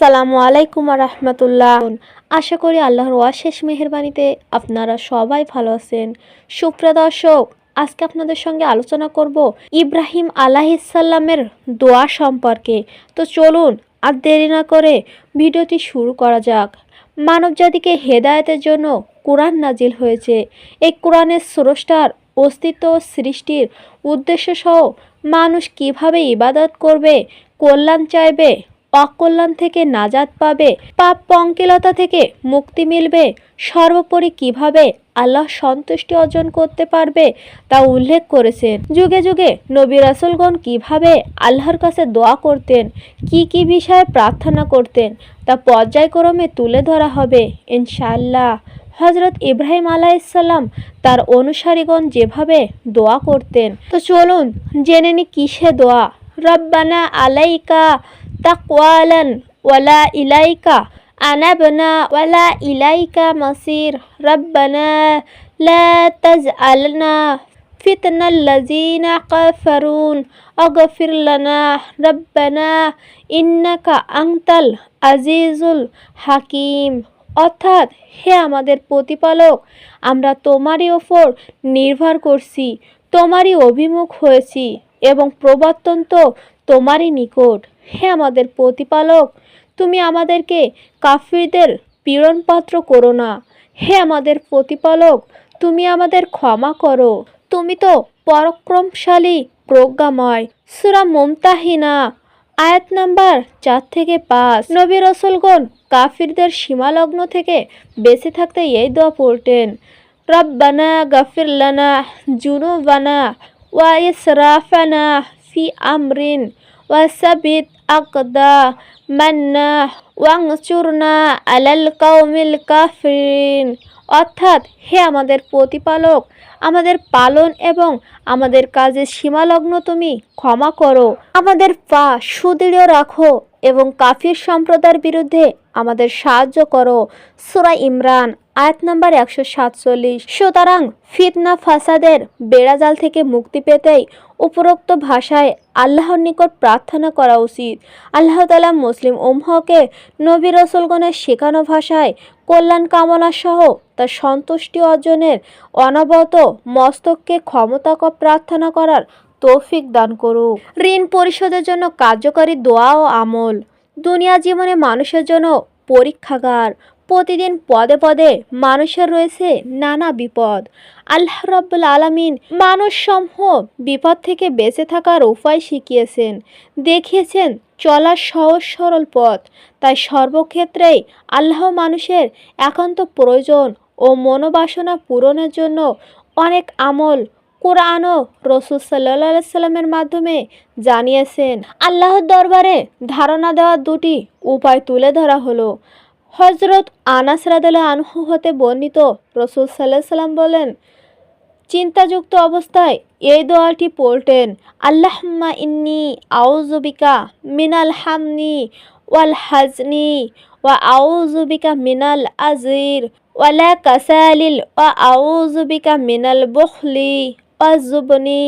আসসালামু আলাইকুম রহমতুল্লাহ। আশা করি আল্লাহর অশেষ মেহরবানিতে আপনারা সবাই ভালো আছেন। সুপ্রিয় দর্শক, আজকে আপনাদের সঙ্গে আলোচনা করব ইব্রাহিম আলাহিসাল্লামের দোয়া সম্পর্কে। তো চলুন আর দেরি না করে ভিডিওটি শুরু করা যাক। মানবজাতিকে হেদায়তের জন্য কোরআন নাজিল হয়েছে। এই কোরআনের স্রষ্টার অস্তিত্ব সৃষ্টির উদ্দেশ্য সহ মানুষ কীভাবে ইবাদত করবে, কল্যাণ চাইবে অকল্যাণ থেকে নাজাত পাবে, পাপ পঙ্কিলতা থেকে মুক্তি মিলবে। সর্বোপরি কীভাবে আল্লাহ সন্তুষ্টি অর্জন করতে পারবে তা উল্লেখ করেছেন। যুগে যুগে নবী রাসুলগণ কীভাবে আল্লাহর কাছে দোয়া করতেন, কি কি বিষয়ে প্রার্থনা করতেন, তা পর্যায়ক্রমে তুলে ধরা হবে ইনশাল্লাহ হজরত ইব্রাহিম আলাইসাল্লাম তার অনুসারীগণ যেভাবে দোয়া করতেন। তো চলুন জেনে নি কিসে দোয়া? রব্বানা আলাইকা তাকওয়ালান ওয়ালা ইলাইকা আনাবনা ওয়ালা ইলাইকা মাসির রব্বানা লা তাজআলনা فتن الذين كفرون اغفر لنا ربنا إنك أنت العزيز الحكيم অর্থাৎ হে আমাদের প্রতিপালক আমরা তোমারই ওপর নির্ভর করছি তোমারই অভিমুখ হয়েছি এবং প্রবর্তন তো তোমারই নিকট। হে আমাদের প্রতিপালক, তুমি আমাদেরকে কাফিরদের পীড়নপাত্র করো না। হে আমাদের প্রতিপালক, তুমি আমাদের ক্ষমা করো। তুমি তো পরাক্রমশালী প্রজ্ঞাময়। সুরা মমতাহিনা, আয়াত নাম্বার চার থেকে পাঁচ। নবী রসুলগণ কাফিরদের সীমালগ্ন থেকে বেঁচে থাকতে এই দোয়া পড়তেন। রব্বানা গাফির লানা, জুনুবানা, ওয়া ইসরাফানা ওয়া সাবিত আকদা মান্না ওয়াংচুরনা আলাল কাউমিল কাফিরিন অর্থাৎ হে আমাদের প্রতিপালক, আমাদের পালন এবং আমাদের কাজের সীমালগ্ন তুমি ক্ষমা করো। আমাদের পা সুদৃঢ় রাখো এবং কাফির সম্প্রদায়ের বিরুদ্ধে আমাদের সাহায্য করো। সুরা ইমরান আয়াত নাম্বার একশো সাতচল্লিশ। সুতরাং ফিতনা ফাসাদের বেড়াজাল থেকে মুক্তি পেতেই উপরোক্ত ভাষায় আল্লাহর নিকট প্রার্থনা করা উচিত। আল্লাহ তালা মুসলিম উম্মহকে নবী রসুলগণের শেখানো ভাষায় কল্যাণ কামনা সহ তার সন্তুষ্টি অর্জনের অনবত মস্তককে ক্ষমতা প্রার্থনা করার তৌফিক দান করুক। ঋণ পরিশোধের জন্য কার্যকরী দোয়া ও আমল। দুনিয়া জীবনে মানুষের জন্য পরীক্ষাগার প্রতিদিন পদে পদে মানুষের রয়েছে নানা বিপদ। আল্লাহ রব্বুল আলমিন মানুষ সমূহ বিপদ থেকে বেঁচে থাকার উপায় শিখিয়েছেন। দেখিয়েছেন চলার সহজ সরল পথ। তাই সর্বক্ষেত্রেই আল্লাহ মানুষের একান্ত প্রয়োজন ও মনোবাসনা পূরণের জন্য অনেক আমল কোরআন ও রসুল সাল্লা সাল্লামের মাধ্যমে জানিয়েছেন। আল্লাহর দরবারে ধারণা দেওয়ার দুটি উপায় তুলে ধরা হলো। হজরত আনাস রাদাল্লাহ আনহু হতে বর্ণিত রসুল সাল্লাহ সাল্লাম বলেন, চিন্তাযুক্ত অবস্থায় এই দোয়াটি পড়তেন, আল্লাহম্মা ইন্নি আউজুবিকা মিনাল হামনি ওয়াল হাজনি ওয়া আউজুবিকা মিনাল আজির ওয়ালা কাসালিল ওয়া আউজুবিকা মিনাল বুখলি। ওয়া জুবনি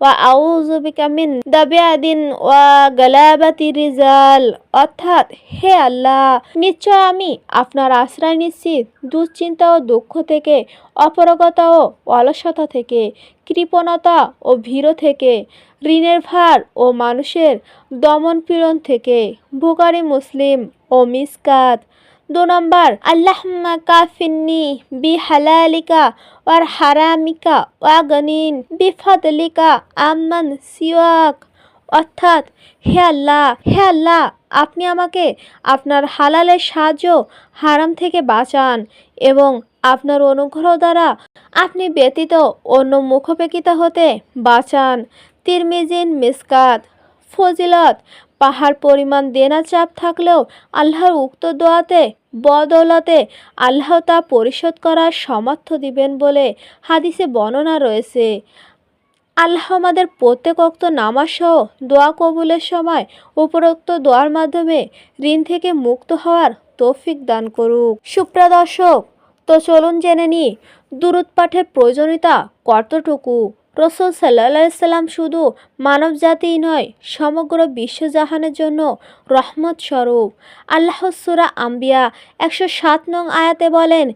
ওয়া আউজুবিকা মিন দাবিয়াদিন ওয়া গালাবাতি রিজাল অর্থাৎ হে আল্লাহ, নিশ্চয় আমি আপনার আশ্রয় নিচ্ছি দুশ্চিন্তা ও দুঃখ থেকে, অপরগতা ও অলসতা থেকে, কৃপণতা ও ভীর থেকে, ঋণের ভার ও মানুষের দমন পীড়ন থেকে বুকারি মুসলিম ও মিসকাত। দু নম্বর আল্লাহমা কাফিন্নি বি হালালিকা ওয়ার হারামিকা ওয়া গনিন বি ফাদলিকা আম্মান সিওয়াক। অর্থাৎ, হে আল্লাহ হে আল্লাহ, আপনি আমাকে আপনার হালালের সাহায্য হারাম থেকে বাঁচান এবং আপনার অনুগ্রহ দ্বারা আপনি ব্যতীত অন্য মুখপেকিতা হতে বাঁচান। তিরমিজিন মিসকাত, ফজিলত, পাহাড় পরিমাণ দেনা চাপ থাকলেও আল্লাহর উক্ত দোয়াতে বদৌলতে আল্লাহ তা পরিশোধ করার সমর্থ দিবেন বলে হাদিসে বর্ণনা রয়েছে। আল্লাহ আমাদের প্রত্যেক অক্ত নামাজসহ দোয়া কবুলের সময় উপরোক্ত দোয়ার মাধ্যমে ঋণ থেকে মুক্ত হওয়ার তৌফিক দান করুক। সুপ্রিয় দর্শক, তো চলুন জেনে নিই দূরত পাঠের প্রয়োজনীয়তা কতটুকু? রসুল সাল্লাহিসাল্লাম শুধু মানব জাতিই নয়, সমগ্র বিশ্বজাহানের জন্য রহমত স্বরূপ। আল্লাহ সুরা আম্বিয়া একশো সাত নং আয়াতে বলেন,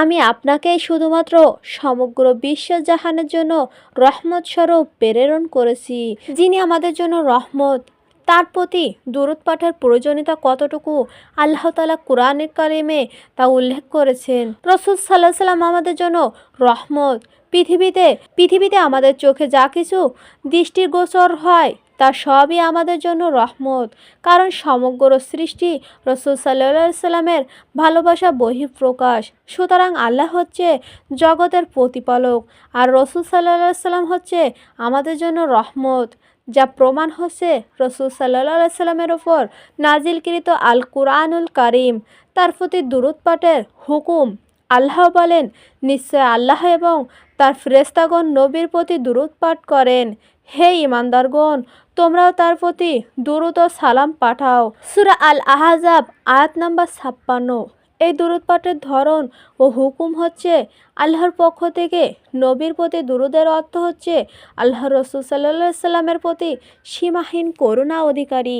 আমি আপনাকেই শুধুমাত্র সমগ্র বিশ্বজাহানের জন্য রহমত স্বরূপ প্রেরণ করেছি, যিনি আমাদের জন্য রহমত তার প্রতি দূরত পাঠের প্রয়োজনীয়তা কতটুকু আল্লাহ তালা কোরআনের কারিমে তা উল্লেখ করেছেন। রসুল সাল্লাহ সাল্লাম আমাদের জন্য রহমত। পৃথিবীতে পৃথিবীতে আমাদের চোখে যা কিছু দৃষ্টির গোচর হয়, তা সবই আমাদের জন্য রহমত। কারণ সমগ্র সৃষ্টি রসুল সাল্লাহ সাল্লামের ভালোবাসা বহিঃপ্রকাশ। সুতরাং আল্লাহ হচ্ছে জগতের প্রতিপালক, আর রসুল সাল্লাহ সাল্লাম হচ্ছে আমাদের জন্য রহমত। যা প্রমাণ হচ্ছে রসুল সাল্লাহ সাল্লামের ওপর নাজিলকৃত আল কুরআনুল কারিম। তার প্রতি দূরত পাঠের হুকুম আল্লাহ বলেন, নিশ্চয় আল্লাহ এবং তার ফ্রেস্তাগণ নবীর প্রতি দূরত পাঠ করেন। হে ইমানদারগণ তোমরাও তার প্রতি দুরুদ ও সালাম পাঠাও। সুরা আল আহাজাব আয়াত নাম্বার ছাপ্পান্ন। এই দূরৎপাঠের ধরন ও হুকুম হচ্ছে আল্লাহর পক্ষ থেকে নবীর প্রতি দুরুদের অর্থ হচ্ছে আল্লাহ রসুল সাল্লা সাল্লামের প্রতি সীমাহীন করুণা অধিকারী।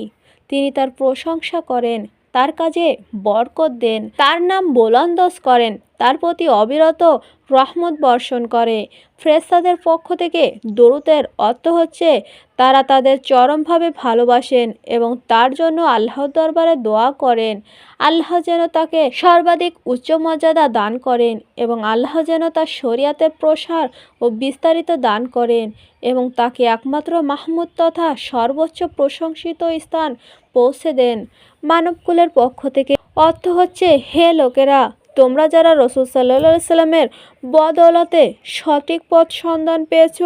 তিনি তার প্রশংসা করেন। তার কাজে বরকত দেন। তার নাম বোলন্দস করেন। তার প্রতি অবিরত রহমত বর্ষণ করে। ফ্রেস্তাদের পক্ষ থেকে দরুতের অর্থ হচ্ছে, তারা তাদের চরমভাবে ভালোবাসেন এবং তার জন্য আল্লাহর দরবারে দোয়া করেন। আল্লাহ যেন তাকে সর্বাধিক উচ্চ মর্যাদা দান করেন এবং আল্লাহ যেন তার শরিয়াতের প্রসার ও বিস্তারিত দান করেন এবং তাকে একমাত্র মাহমুদ তথা সর্বোচ্চ প্রশংসিত স্থান পৌঁছে দেন। মানবকুলের পক্ষ থেকে অর্থ হচ্ছে, হে লোকেরা, তোমরা যারা রসুল সাল্লা সাল্লামের বদৌলতে সঠিক পথ সন্ধান পেয়েছ,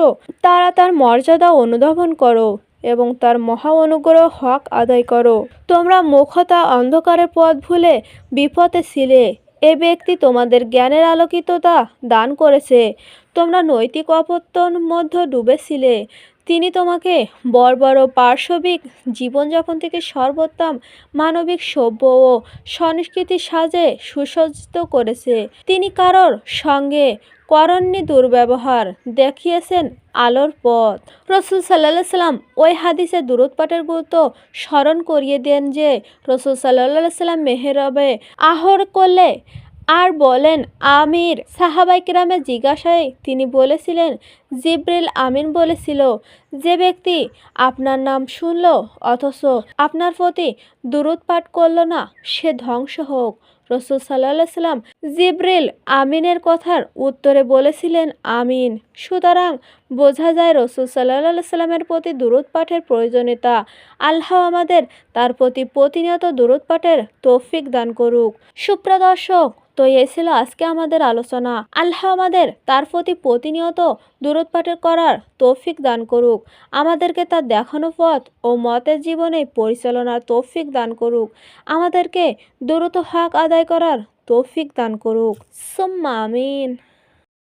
তারা তার মর্যাদা অনুধাবন করো এবং তার মহা অনুগ্রহ হক আদায় করো। তোমরা মুখতা অন্ধকারের পথ ভুলে বিপদে ছিলে। এ ব্যক্তি তোমাদের জ্ঞানের আলোকিততা দান করেছে। তোমরা নৈতিক অপত্যন মধ্যে ডুবেছিলে তিনি তোমাকে বর্বর ও পার্শ্ববিক জীবনযাপন থেকে সর্বোত্তম মানবিক সভ্য ও সংস্কৃতির সাজে সুসজ্জিত করেছে। তিনি কারোর সঙ্গে করণনি দুর্ব্যবহার দেখিয়েছেন আলোর পথ। রসুল সাল্লাহ সাল্লাম ওই হাদিসে দূরত পাঠের গুরুত্ব স্মরণ করিয়ে দেন যে রসুল সাল্লাহ সাল্লাম মেহরবে আহর করলে আর বলেন, আমির সাহাবাই কিরামের জিজ্ঞাসায় তিনি বলেছিলেন, জিব্রিল আমিন বলেছিল, যে ব্যক্তি আপনার নাম শুনল, অথচ আপনার প্রতি দূরত পাঠ করল না, সে ধ্বংস হোক। রসুল সাল্লাহ সাল্লাম জিব্রিল আমিনের কথার উত্তরে বলেছিলেন, আমিন। সুতরাং বোঝা যায় রসুল সাল্লাহ সাল্লামের প্রতি দূরত পাঠের প্রয়োজনীয়তা। আল্লাহ আমাদের তার প্রতি প্রতিনিয়ত দূরত পাঠের তৌফিক দান করুক। সুপ্রদর্শক তো এই ছিল আজকে আমাদের আলোচনা। আল্লাহ আমাদের তার প্রতি প্রতিনিয়ত দূরত পাঠের করার তৌফিক দান করুক। আমাদেরকে তার দেখানো পথ ও মতের জীবনে পরিচালনার তৌফিক দান করুক। আমাদেরকে দ্রুত হক আদায় করার তৌফিক দান করুক। সুম্মা আমিন।